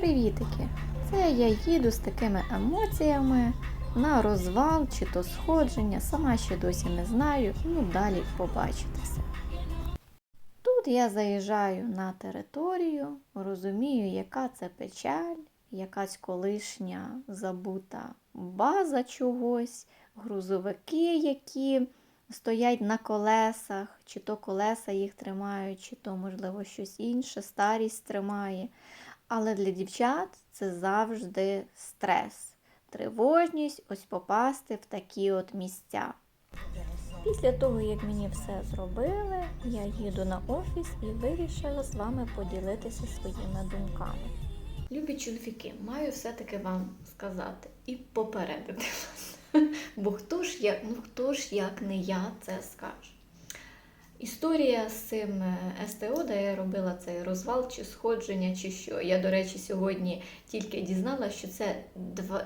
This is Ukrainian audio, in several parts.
Привітики! Це я їду з такими емоціями на розвал чи то сходження, сама ще досі не знаю, ну далі побачитеся. Тут я заїжджаю на територію, розумію, яка це печаль, якась колишня забута база чогось, грузовики, які стоять на колесах, чи то колеса їх тримають, чи то, можливо, щось інше, старість тримає. Але для дівчат це завжди стрес, тривожність, ось попасти в такі от місця. Після того, як мені все зробили, я їду на офіс і вирішила з вами поділитися своїми думками. Любі чоловіки, маю все-таки вам сказати і попередити вас. Бо хто ж я, ну хто ж як не я це скаже. Історія з цим е, СТО, де я робила цей розвал чи сходження, чи що. Я, до речі, сьогодні тільки дізналася, що це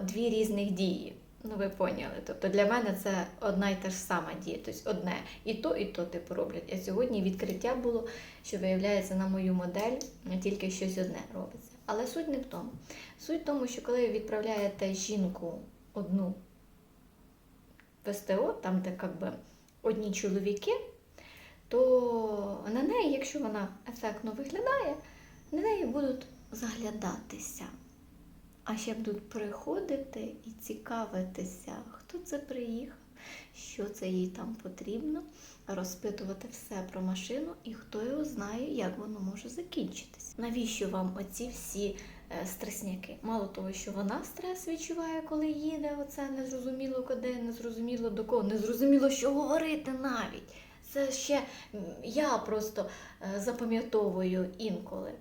дві різних дії. Ну, ви поняли. Тобто для мене це одна й та ж сама дія, тобто одне. І то, і то типу роблять. А сьогодні відкриття було, що виявляється на мою модель тільки щось одне робиться. Але суть не в тому. Суть в тому, що коли ви відправляєте жінку одну в СТО, там, де как би, одні чоловіки, то на неї, якщо вона ефектно виглядає, на неї будуть заглядатися. А ще будуть приходити і цікавитися, хто це приїхав, що це їй там потрібно, розпитувати все про машину і хто його знає, як воно може закінчитись. Навіщо вам оці всі е, стресняки? Мало того, що вона стрес відчуває, коли їде, оце незрозуміло куди, незрозуміло до кого, незрозуміло, що говорити навіть. Це ще я просто е, запам'ятовую інколи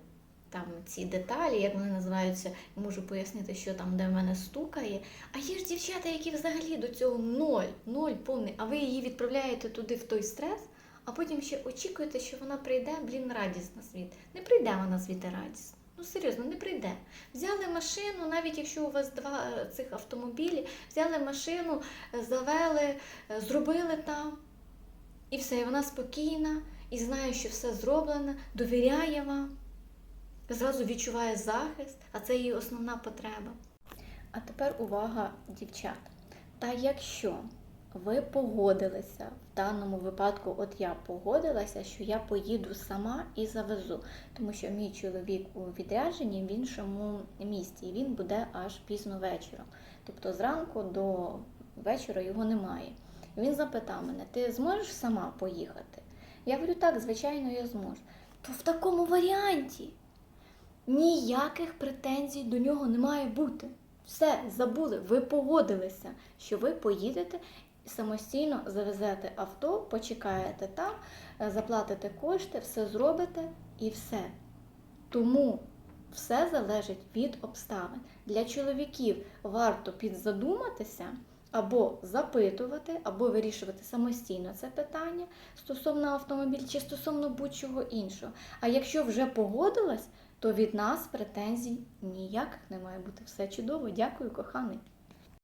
там ці деталі, як вони називаються, можу пояснити, що там, де в мене стукає. А є ж дівчата, які взагалі до цього ноль, ноль повний, а ви її відправляєте туди в той стрес, а потім ще очікуєте, що вона прийде, блін, радісна світ. Не прийде вона звідти радісно. Ну серйозно, не прийде. Взяли машину, навіть якщо у вас два е, цих автомобілі, взяли машину, завели, е, зробили там, і все, і вона спокійна, і знає, що все зроблено, довіряє вам зразу відчуває захист, а це її основна потреба. А тепер увага, дівчат. Та якщо ви погодилися в даному випадку, от я погодилася, що я поїду сама і завезу, тому що мій чоловік у відрядженні в іншому місті, і він буде аж пізно вечором. Тобто зранку до вечора його немає. Він запитав мене: ти зможеш сама поїхати? Я говорю, так, звичайно, я зможу. То в такому варіанті ніяких претензій до нього не має бути. Все, забули, ви погодилися, що ви поїдете самостійно завезете авто, почекаєте там, е, заплатите кошти, все зробите і все. Тому все залежить від обставин. Для чоловіків варто підзадуматися або запитувати, або вирішувати самостійно це питання стосовно автомобіля чи стосовно будь-чого іншого. А якщо вже погодилась, то від нас претензій ніяких не має бути. Все чудово. Дякую, коханий.